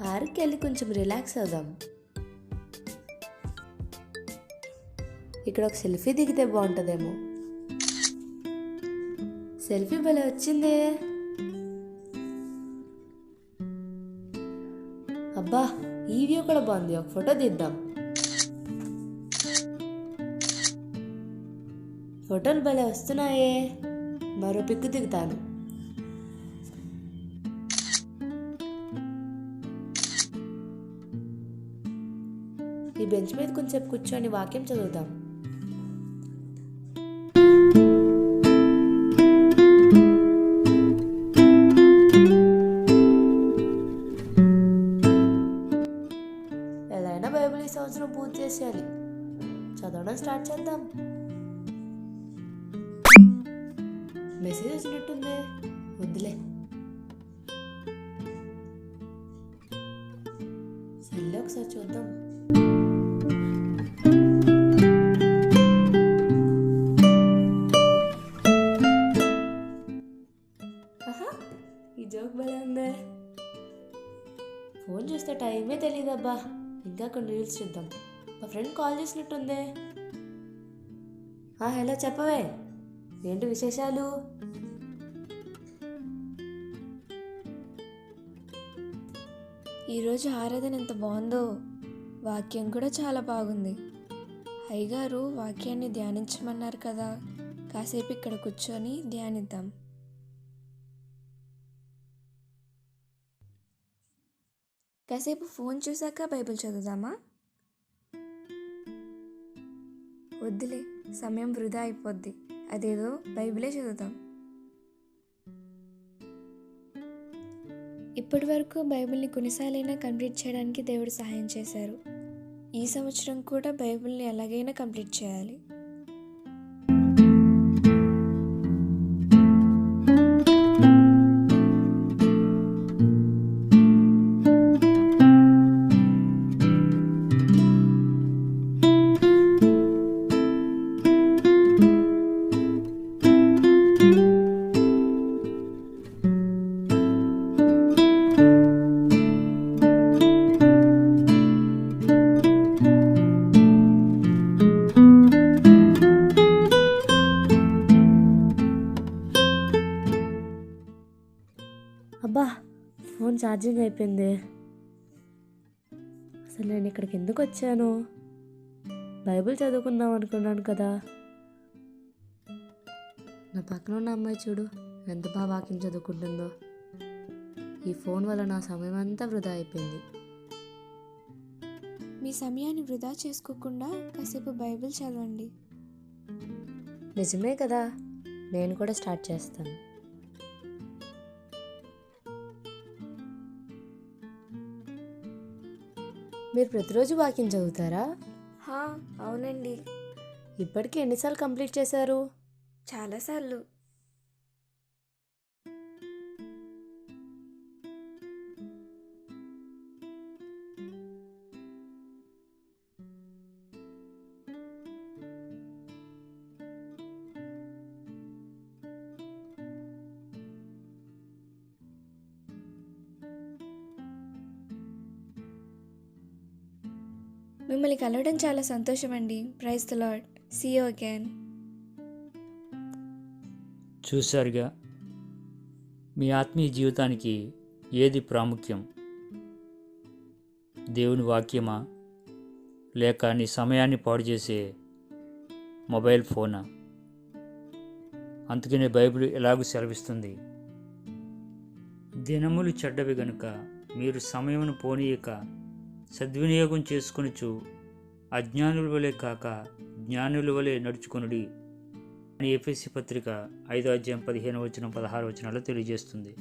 పార్క్కి వెళ్ళి కొంచెం రిలాక్స్ అవుదాం. ఇక్కడ ఒక సెల్ఫీ దిగితే బాగుంటుందేమో సెల్ఫీ భలే వచ్చిందే. అబ్బా ఈ వ్యూ కూడా బాగుంది ఒక ఫోటో తీద్దాం ఫోటోలు భలే వస్తున్నాయే. మరో పిక్కు దిగుతాను. ఈ బెంచ్ మీద కొంచెం కూర్చొని వాక్యం చదువుదాం. ఎలాగైనా బైబిల్ ఈ సంవత్సరం పూర్తి చేసేయాలి. చదవడం స్టార్ట్ చేద్దాం. మెసేజ్ వచ్చినట్టుంది. వద్దులే. సర్లే ఒకసారి చూద్దాం. ఈ జోక్ భలే ఉందే. ఫోన్ చూస్తే టైమే తెలియదబ్బా ఇంకా కొన్ని రీల్స్ చూద్దాం. మా ఫ్రెండ్ కాల్ చేసినట్టుందే. ఆ, హలో చెప్పవే. ఏంటి విశేషాలు? ఈరోజు ఆరాధన ఎంత బాగుందో. వాక్యం కూడా చాలా బాగుంది. అయ్యగారు వాక్యాన్ని ధ్యానించమన్నారు కదా. కాసేపు ఇక్కడ కూర్చొని ధ్యానిద్దాం. కాసేపు ఫోన్ చూసాక బైబిల్ చదువుదామా? వద్దులే సమయం వృధా అయిపోద్ది. అదేదో బైబిలే చదువుదాం ఇప్పటి వరకు బైబిల్ని కొన్నిసార్లైనా కంప్లీట్ చేయడానికి దేవుడు సహాయం చేశారు. ఈ సంవత్సరం కూడా బైబిల్ని ఎలాగైనా కంప్లీట్ చేయాలి. ఫోన్ ఛార్జింగ్ అయిపోయింది. అసలు నేను ఇక్కడికి ఎందుకు వచ్చాను? బైబిల్ చదువుకుందాం అనుకున్నాను కదా. నా పక్కన ఉన్న అమ్మాయి చూడు ఎంత బాగా వాక్యం చదువుకుంటుందో. ఈ ఫోన్ వల్ల నా సమయం అంతా వృధా అయిపోయింది. మీ సమయాన్ని వృధా చేసుకోకుండా కాసేపు బైబిల్ చదవండి. నిజమే కదా నేను కూడా స్టార్ట్ చేస్తాను. మీరు ప్రతిరోజు వాక్యం చదువుతారా? అవునండి. ఇప్పటికీ ఎన్నిసార్లు కంప్లీట్ చేశారు? చాలాసార్లు మిమ్మల్ని కలవడం చాలా సంతోషం అండి praise the Lord see you again చూశారుగా మీ ఆత్మీయ జీవితానికి ఏది ప్రాముఖ్యం? దేవుని వాక్యమా? లేక నీ సమయాన్ని పాడు చేసే మొబైల్ ఫోనా? అందుకనే బైబిల్ ఎలాగూ సెలవిస్తుంది దినములు చెడ్డవి గనుక మీరు సమయమును పోనీయక సద్వినియోగం చేసుకొనుచు అజ్ఞానుల వలె కాక జ్ఞానుల వలె నడుచుకొనుడి అని ఏపీసీ పత్రిక ఐదో అధ్యాయం పదిహేను వచనం పదహారు వచనాలు తెలియజేస్తుంది.